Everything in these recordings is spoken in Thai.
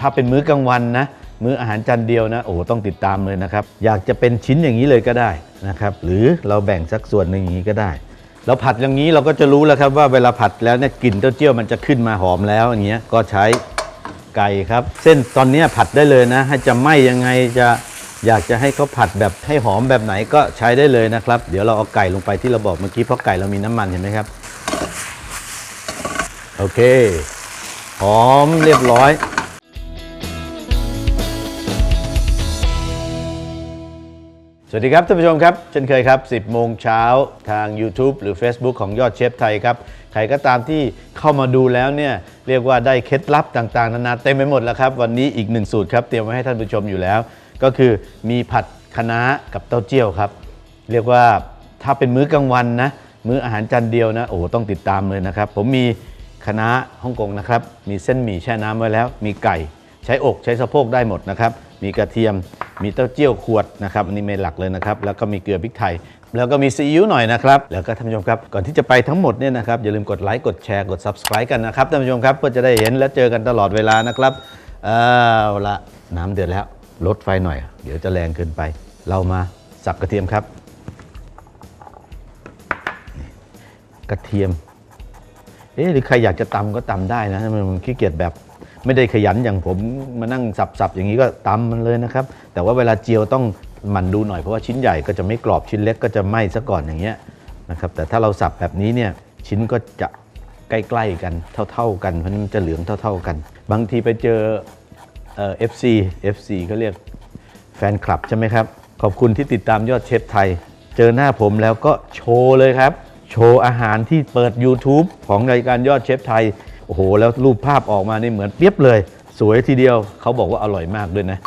ถ้าเป็นมื้อกลางวันนะ มื้ออาหารจานเดียวนะโอ้ต้องติดตามเลยนะครับ อยากจะเป็นชิ้นอย่างนี้เลยก็ได้นะครับ หรือเราแบ่งสักส่วนหนึ่งอย่างนี้ก็ได้เราผัดอย่างนี้เราก็จะรู้แล้วครับว่าเวลาผัดแล้วเนี่ยกลิ่นเต้าเจี้ยวมันจะขึ้นมาหอมแล้วอย่างเงี้ยก็ใช้ไก่ครับ เส้นตอนนี้ผัดได้เลยนะ ให้จะไหมยังไงจะอยากจะให้เขาผัดแบบให้หอมแบบไหนก็ใช้ได้เลยนะครับ เดี๋ยวเราเอาไก่ลงไปที่เราบอกเมื่อกี้เพราะไก่เรามีน้ำมันเห็นไหมครับ โอเค หอมเรียบร้อย สวัสดีครับท่านผู้ชมครับเช่นเคยครับ 10 โมงเช้าทาง YouTube หรือ Facebook ของยอดเชฟไทยครับ ใครก็ตามที่เข้ามาดูแล้วเนี่ยเรียกว่าได้เคล็ดลับต่างๆ นานาเต็มไปหมดแล้วครับ วันนี้อีกหนึ่งสูตรครับ เตรียมไว้ให้ท่านผู้ชมอยู่แล้ว ก็คือมีผัดคะน้ากับเต้าเจี้ยวครับ เรียกว่าถ้าเป็นมื้อกลางวันนะ มื้ออาหารจานเดียวนะ โอ้ต้องติดตามเลยนะครับ ผมมีคะน้าฮ่องกงนะครับ มีเส้นหมี่แช่น้ำไว้แล้ว มีไก่ ใช้อกใช้สะโพกได้หมดนะครับ มีกระเทียม มีเต้าเจี้ยวขวดนะครับอันนี้เมนหลักเลยนะครับ แล้วก็มีเกลือพริกไทย แล้วก็มีซีอิ๊วหน่อยนะครับ แล้วก็ท่านผู้ชมครับ ก่อนที่จะไปทั้งหมดเนี่ยนะครับ อย่าลืมกดไลค์ กดแชร์ กด subscribe กันนะครับท่านผู้ชมครับ เพื่อจะได้เห็นและเจอกันตลอดเวลานะครับ เอาละน้ำเดือดแล้ว ลดไฟหน่อย เดี๋ยวจะแรงเกินไป เรามาสับกระเทียมครับ กระเทียม เอ๊ะหรือใครอยากจะตำก็ตำได้นะ มันขี้เกียจแบบ ไม่ได้ขยันอย่างผมมานั่งสับๆอย่างนี้ก็ตำมันเลยนะครับ แต่ว่าเวลาเจียวต้องหมั่นดูหน่อยเพราะว่าชิ้นใหญ่ก็จะไม่กรอบชิ้นเล็กก็จะไหม้ซะก่อนอย่างเงี้ยนะครับแต่ถ้าเราสับแบบนี้เนี่ยชิ้นก็จะใกล้ๆกันเท่า ๆ กันเพราะนี่มันจะเหลืองเท่า ๆกัน บางทีไปเจอเอ่อ FC FC เขาเรียกแฟนคลับใช่ไหมครับ ขอบคุณที่ติดตามยอดเชฟไทย เจอหน้าผมแล้วก็โชว์เลยครับ โชว์อาหารที่เปิด YouTube ของรายการยอดเชฟไทย โอ้โห แล้วรูปภาพออกมานี่เหมือนเปียบเลย สวยทีเดียวเขาบอกว่าอร่อยมากด้วยนะ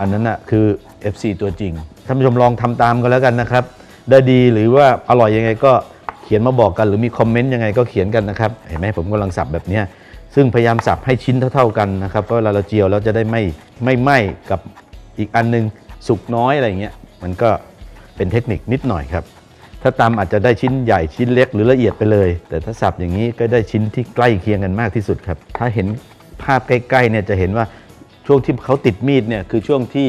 อันนั้นน่ะคือ FC ตัวจริงท่านผู้ชมลองทำตามกันแล้วกันนะครับ ได้ดีหรือว่าอร่อยยังไงก็เขียนมาบอกกัน หรือมีคอมเมนต์ยังไงก็เขียนกันนะครับเห็นไหมผมกำลังสับแบบนี้ซึ่งพยายามสับให้ชิ้นเท่า ๆกันนะครับเพราะเวลาเราเจียวแล้วจะได้ไม่ไม่ไหม้กับอีกอันหนึงสุกน้อยอะไรเงี้ยมันก็เป็นเทคนิคนิดหน่อยครับ ถ้าตำอาจจะได้ชิ้นใหญ่ชิ้นเล็กหรือละเอียดไปเลย แต่ถ้าสับอย่างนี้ก็ได้ชิ้นที่ใกล้เคียงกันมากที่สุดครับ ถ้าเห็นภาพใกล้ๆเนี่ยจะเห็นว่าช่วงที่เขาติดมีดเนี่ยคือช่วงที่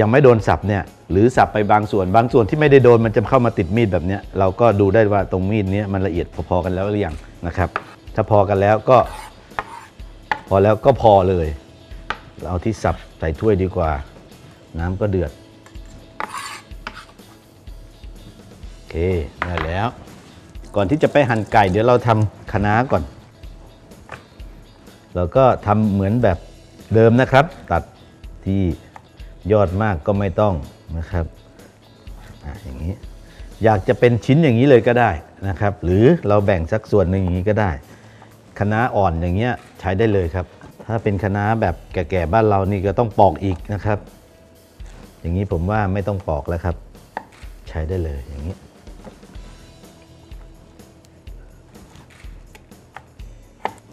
ยังไม่โดนสับเนี่ยหรือสับไปบางส่วน บางส่วนที่ไม่ได้โดนมันจะเข้ามาติดมีดแบบนี้เราก็ดูได้ว่าตรงมีดเนี้ยมันละเอียดพอๆกันแล้วหรือยังนะครับ ถ้าพอกันแล้วก็ พอแล้วก็พอเลย เราเอาที่สับใส่ถ้วยดีกว่า น้ำก็เดือด เคได้แล้ว ก่อนที่จะไปหั่นไก่เดี๋ยวเราทำคะน้าก่อน เราก็ทำเหมือนแบบเดิมนะครับ ตัดที่ยอดมากก็ไม่ต้องนะครับออย่างนี้ อยากจะเป็นชิ้นอย่างนี้เลยก็ได้นะครับ หรือเราแบ่งสักส่วนหนึ่งอย่างนี้ก็ได้คะน้าอ่อนอย่างเงี้ยใช้ได้เลยครับ ถ้าเป็นคะน้าแบบแก่ๆบ้านเรานี่ก็ต้องปอกอีกนะครับ อย่างนี้ผมว่าไม่ต้องปอกแล้วครับ ใช้ได้เลยอย่างนี้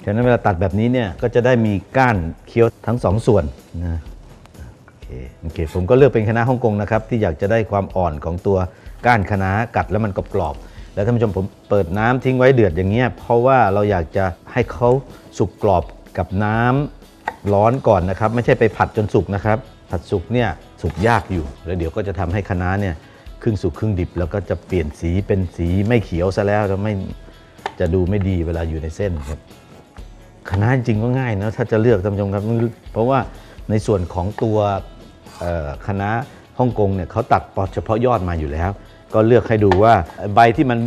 ฉะนั้นเวลาตัดแบบนี้เนี่ยก็จะได้มีก้านเคี้ยวทั้งสองส่วนนะโอเคโอเคผมก็เลือกเป็นคณะฮ่องกงนะครับที่อยากจะได้ความอ่อนของตัวก้านคณะกัดแล้วมันกรอบๆแล้วท่านผู้ชมผมเปิดน้ำทิ้งไว้เดือดอย่างเงี้ยเพราะว่าเราอยากจะให้เขาสุกกรอบกับน้ำร้อนก่อนนะครับ ไม่ใช่ไปผัดจนสุกนะครับ ผัดสุกเนี่ยสุกยากอยู่ แล้วเดี๋ยวก็จะทำให้คณะเนี่ยครึ่งสุกครึ่งดิบ แล้วก็จะเปลี่ยนสีเป็นสีไม่เขียวซะแล้วแล้วไม่จะดูไม่ดีเวลาอยู่ในเส้นครับ คณะจริงก็ง่ายนะถ้าจะเลือกท่านผู้ชมครับ เพราะว่าในส่วนของตัวคณะฮ่องกงเนี่ยเขาตัดเฉพาะยอดมาอยู่แล้ว ก็เลือกให้ดูว่าใบที่มัน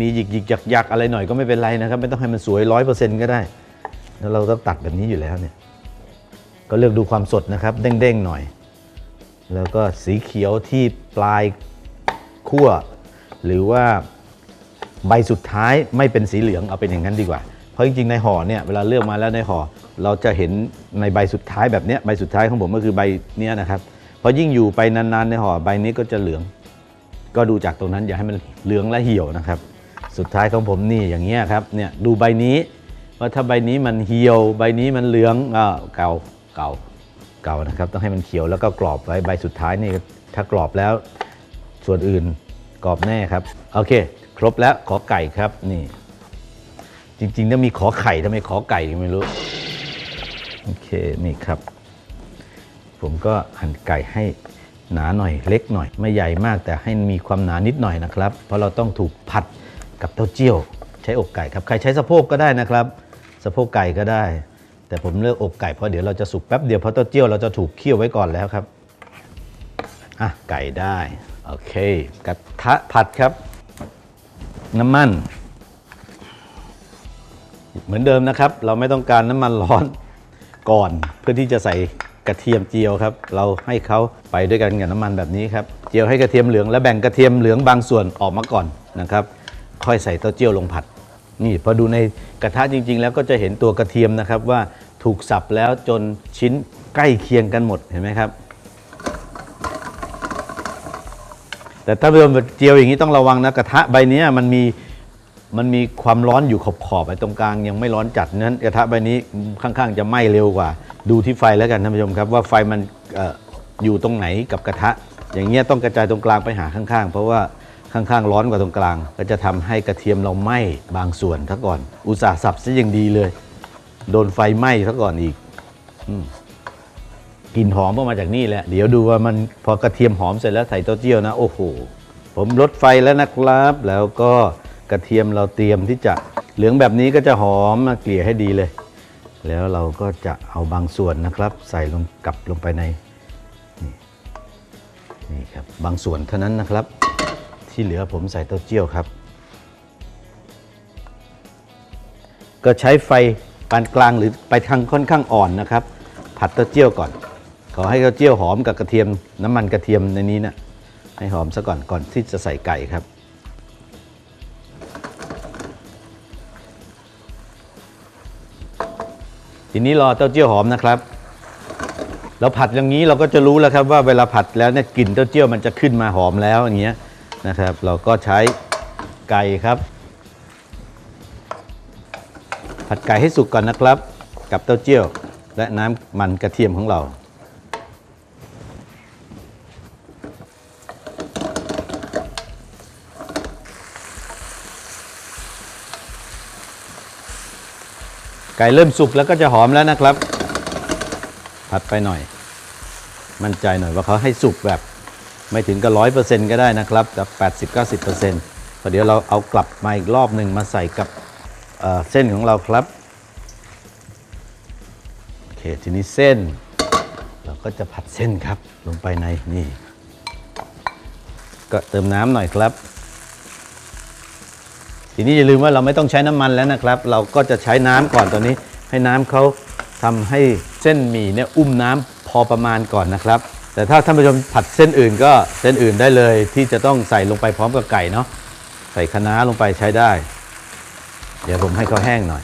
มีหยิกหยิกยักยักอะไรหน่อยก็ไม่เป็นไรนะครับ ไม่ต้องให้มันสวยร้อยเปอร์เซ็นต์ก็ได้ แล้วเราต้องตัดแบบนี้อยู่แล้วเนี่ยก็เลือกดูความสดนะครับ เด้งๆหน่อย แล้วก็สีเขียวที่ปลายขั้วหรือว่าใบสุดท้ายไม่เป็นสีเหลืองเอาเป็นอย่างนั้นดีกว่า ราะจริงๆในห่อเนี่ยเวลาเลือกมาแล้วในห่อเราจะเห็นในใบสุดท้ายแบบเนี้ยใบสุดท้ายของผมก็คือใบเนี้ยนะครับเพราะยิ่งอยู่ไปนานๆในห่อใบนี้ก็จะเหลือง ก็ดูจากตรงนั้นอย่าให้มันเหลืองและเหี่ยวนะครับ สุดท้ายของผมนี่อย่างเงี้ยครับเนี่ยดูใบนี้ว่าถ้าใบนี้มันเหี่ยวใบนี้มันเหลืองอ่าเก่าเก่าเก่านะครับต้องให้มันเขียวแล้วก็กรอบไว้ใบสุดท้ายนี่ถ้ากรอบแล้วส่วนอื่นกรอบแน่ครับโอเค ครบแล้วขอไก่ครับนี่ จริงๆต้องมีขอไข่ทำไมขอไก่ไม่รู้ โอเค นี่ครับ ผมก็หั่นไก่ให้หนาหน่อยเล็กหน่อย ไม่ใหญ่มากแต่ให้มีความหนานิดหน่อยนะครับ เพราะเราต้องถูกผัดกับเต้าเจี้ยว ใช้อกไก่ครับ ใครใช้สะโพกก็ได้นะครับ สะโพกไก่ก็ได้ แต่ผมเลือกอกไก่เพราะเดี๋ยวเราจะสุกแป๊บเดียวเพราะเต้าเจี้ยวเราจะถูกเคี่ยวไว้ก่อนแล้วครับอะไก่ได้ โอเคกระทะผัดครับ น้ำมัน เหมือนเดิมนะครับ เราไม่ต้องการน้ำมันร้อนก่อนเพื่อที่จะใส่กระเทียมเจียวครับ เราให้เขาไปด้วยกันกับน้ำมันแบบนี้ครับ เจียวให้กระเทียมเหลืองและแบ่งกระเทียมเหลืองบางส่วนออกมาก่อนนะครับ ค่อยใส่เต้าเจี้ยวลงผัด นี่พอดูในกระทะจริง ๆ แล้วก็จะเห็นตัวกระเทียมนะครับว่าถูกสับแล้วจนชิ้นใกล้เคียงกันหมดเห็นไหมครับแต่ถ้าเริ่มเจียวอย่างนี้ต้องระวังนะกระทะใบนี้มันมี มันมีความร้อนอยู่ขอบขอบๆไอ้ตรงกลางยังไม่ร้อนจัดนั้นกระทะใบนี้ข้างๆ จะไหม้เร็วกว่า ดูที่ไฟแล้วกันท่านผู้ชมครับ ว่าไฟมันเอออยู่ตรงไหนกับกระทะ อย่างเงี้ยต้องกระจายตรงกลางไปหาข้างๆ เพราะว่าข้างๆ ร้อนกว่าตรงกลาง ก็จะทำให้กระเทียมเราไหม้บางส่วนซะก่อน อุตส่าห์สับซะอย่างดีเลย โดนไฟไหม้ซะก่อนอีกกลิ่นหอมออกมาจากนี่แหละ เดี๋ยวดูว่ามันพอกระเทียมหอมเสร็จแล้วใส่เต้าเจี้ยวนะ โอ้โห ผมลดไฟแล้วนะครับ แล้วก็ กระเทียมเราเตรียมที่จะเหลืองแบบนี้ก็จะหอมมาเกลี่ยให้ดีเลย แล้วเราก็จะเอาบางส่วนนะครับ ใส่ลงกลับลงไปในนี่นี่ครับบางส่วนเท่านั้นนะครับ ที่เหลือผมใส่เต้าเจี้ยวครับ ก็ใช้ไฟปานกลางหรือไปทางค่อนข้างอ่อนนะครับ ผัดเต้าเจี้ยวก่อน ขอให้เต้าเจี้ยวหอมกับกระเทียมน้ำมันกระเทียมในนี้นะให้หอมซะก่อนก่อนที่จะใส่ไก่ครับ ทีนี้รอเต้าเจี้ยวหอมนะครับเราผัดอย่างนี้เราก็จะรู้แล้วครับว่าเวลาผัดแล้วเนี่ยกลิ่นเต้าเจี้ยวมันจะขึ้นมาหอมแล้วอย่างเงี้ยนะครับ เราก็ใช้ไก่ครับ ผัดไก่ให้สุกก่อนนะครับ กับเต้าเจี้ยว และน้ำมันกระเทียมของเรา ไก่เริ่มสุกแล้วก็จะหอมแล้วนะครับ ผัดไปหน่อย มั่นใจหน่อยว่าเขาให้สุกแบบไม่ถึงกับร้อยเปอร์เซ็นต์ก็ได้นะครับ แต่แปดสิบเก้าสิบเปอร์เซ็นต์พอเดี๋ยวเราเอากลับมาอีกรอบหนึ่งมาใส่กับเเส้นของเราครับโอเคทีนี้เส้น เราก็จะผัดเส้นครับลงไปในนี่ ก็เติมน้ำหน่อยครับ ทีนี้อย่าลืมว่าเราไม่ต้องใช้น้ำมันแล้วนะครับ เราก็จะใช้น้ำก่อนตอนนี้ ให้น้ำเขาทำให้เส้นหมี่เนี่ยอุ้มน้ำพอประมาณก่อนนะครับ แต่ถ้าท่านผู้ชมผัดเส้นอื่นก็เส้นอื่นได้เลย ที่จะต้องใส่ลงไปพร้อมกับไก่เนาะใส่คะน้าลงไปใช้ได้ เดี๋ยวผมให้เขาแห้งหน่อย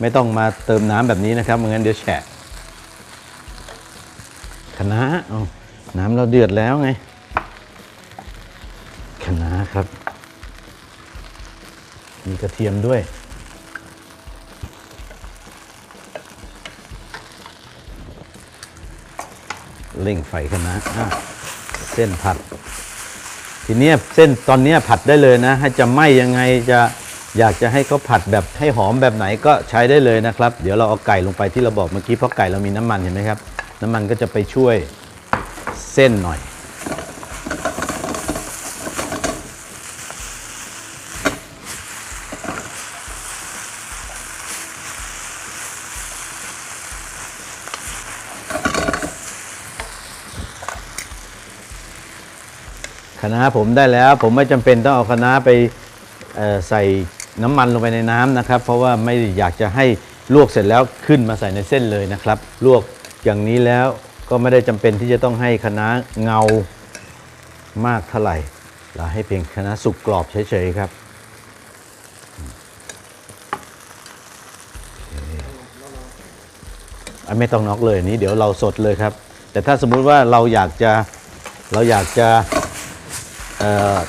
ไม่ต้องมาเติมน้ำแบบนี้นะครับไม่งั้นเดี๋ยวแฉะคะน้าเอาน้ำเราเดือดแล้วไงคะน้าครับ มีกระเทียมด้วย เร่งไฟคะน้าอะเส้นผัด ทีนี้เส้นตอนนี้ผัดได้เลยนะ ให้จะไหมยังไงจะอยากจะให้เขาผัดแบบให้หอมแบบไหนก็ใช้ได้เลยนะครับ เดี๋ยวเราเอาไก่ลงไปที่เราบอกเมื่อกี้เพราะไก่เรามีน้ำมันเห็นไหมครับ น้ำมันก็จะไปช่วยเส้นหน่อย คะน้าผมได้แล้ว ผมไม่จำเป็นต้องเอาคะน้าไปใส่น้ำมันลงไปในน้ำนะครับ เพราะว่าไม่อยากจะให้ลวกเสร็จแล้วขึ้นมาใส่ในเส้นเลยนะครับ ลวกอย่างนี้แล้วก็ไม่ได้จำเป็นที่จะต้องให้คะน้าเงามากเท่าไหร่เราให้เพียงคะน้าสุกกรอบเฉยๆครับไม่ต้องน็อกเลยนี้เดี๋ยวเราสดเลยครับ แต่ถ้าสมมุติว่าเราอยากจะเราอยากจะ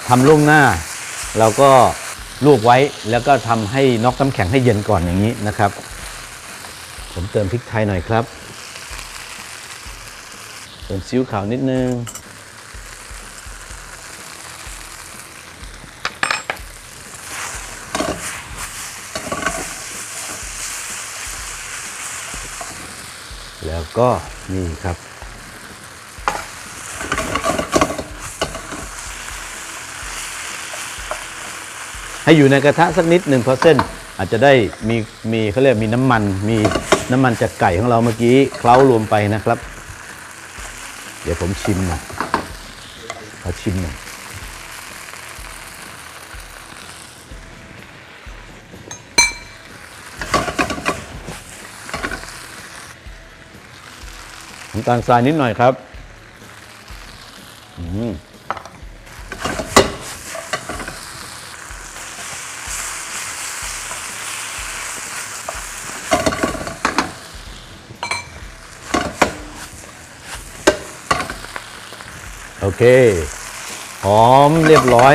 ทำล่วงหน้า เราก็ลวกไว้แล้วก็ทำให้น็อกน้ำแข็งให้เย็นก่อนอย่างนี้นะครับ ผมเติมพริกไทยหน่อยครับเติมซีอิ๊วขาวนิดนึงแล้วก็นี่ครับ ให้อยู่ในกระทะสักนิดหนึ่งเพราะเส้นอาจจะได้มีมีเขาเรียกมีน้ำมัน มีน้ำมันจากไก่ของเราเมื่อกี้เคล้ารวมไปนะครับ เดี๋ยวผมชิมหน่อยขอชิมหน่อยน้ำตาลทรายนิดหน่อยครับ อืม โอเค หอมเรียบร้อย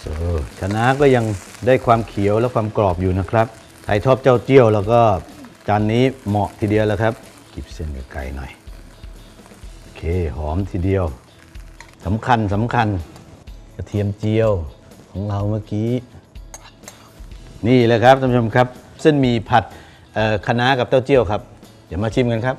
so, คะน้าก็ยังได้ความเขียวและความกรอบอยู่นะครับใครชอบเจ้าเจี้ยวแล้วก็จานนี้เหมาะทีเดียวแล้วครับ กิบเส้นกับไก่หน่อย โอเค หอมทีเดียวสำคัญสำคัญกระเทียมเจียวของเราเมื่อกี้ นี่แหละครับท่านผู้ชมครับ เส้นหมีผัดคะน้ากับเต้าเจี้ยวครับ เดี๋ยวมาชิมกันครับ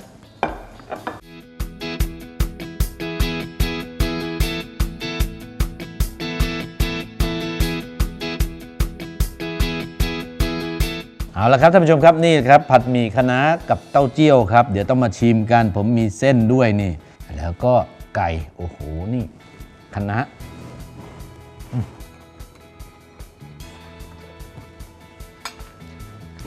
เอาละครับท่านผู้ชมครับนี่ครับผัดหมี่คะน้ากับเต้าเจี้ยวครับ เดี๋ยวต้องมาชิมกัน ผมมีเส้นด้วยนี่ แล้วก็ไก่โอ้โหนี่คะน้า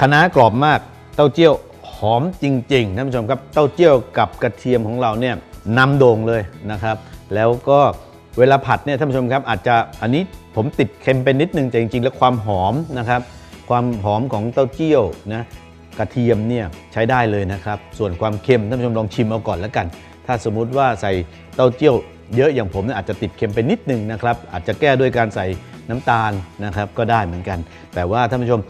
คะน้ากรอบมากเต้าเจี้ยว หอมจริงๆท่านผู้ชมครับเต้าเจี้ยวกับกระเทียมของเราเนี่ยนำโด่งเลยนะครับ แล้วก็เวลาผัดเนี่ยท่านผู้ชมครับอาจจะอันนี้ผมติดเค็มเป็นนิดนึงแต่จริงๆ แล้วความหอมนะครับ ความหอมของเต้าเจี้ยวนะกระเทียมเนี่ยใช้ได้เลยนะครับ ส่วนความเค็มท่านผู้ชมลองชิมเอาก่อนแล้วกัน ถ้าสมมุติว่าใส่เต้าเจี้ยวเยอะอย่างผมเนี่ยอาจจะติดเค็มไปนิดนึงนะครับ อาจจะแก้ด้วยการใส่น้ำตาลนะครับก็ได้เหมือนกัน แต่ว่าท่านผู้ชม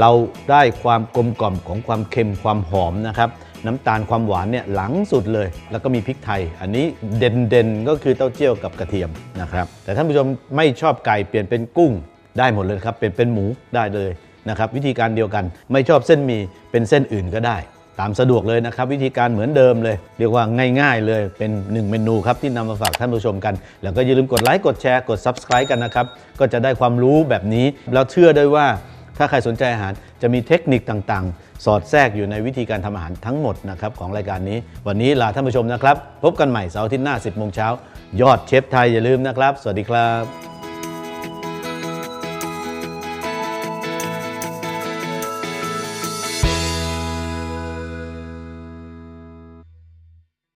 เราได้ความกลมกล่อมของความเค็มความหอมนะครับ น้ำตาลความหวานเนี่ยหลังสุดเลย แล้วก็มีพริกไทย อันนี้เด่นๆ ก็คือเต้าเจี้ยวกับกระเทียมนะครับ แต่ท่านผู้ชมไม่ชอบไก่เปลี่ยนเป็นกุ้งได้หมดเลยครับ เป็นเป็นหมูได้เลยนะครับ วิธีการเดียวกันไม่ชอบเส้นหมี่เป็นเส้นอื่นก็ได้ ตามสะดวกเลยนะครับ วิธีการเหมือนเดิมเลย เรียกว่าง่าย ๆ เลยเป็นหนึ่งเมนูครับที่นำมาฝากท่านผู้ชมกัน แล้วก็อย่าลืมกดไลค์กดแชร์กด Subscribe กันนะครับ ก็จะได้ความรู้แบบนี้แล้วเชื่อด้วยว่า ถ้าใครสนใจอาหารจะมีเทคนิคต่างๆ สอดแทรกอยู่ในวิธีการทำอาหารทั้งหมดนะครับของรายการนี้ วันนี้ลาท่านผู้ชมนะครับ พบกันใหม่เสาร์อาทิตย์หน้า 10โมงเช้ายอดเชฟไทยอย่าลืมนะครับ สวัสดีครับ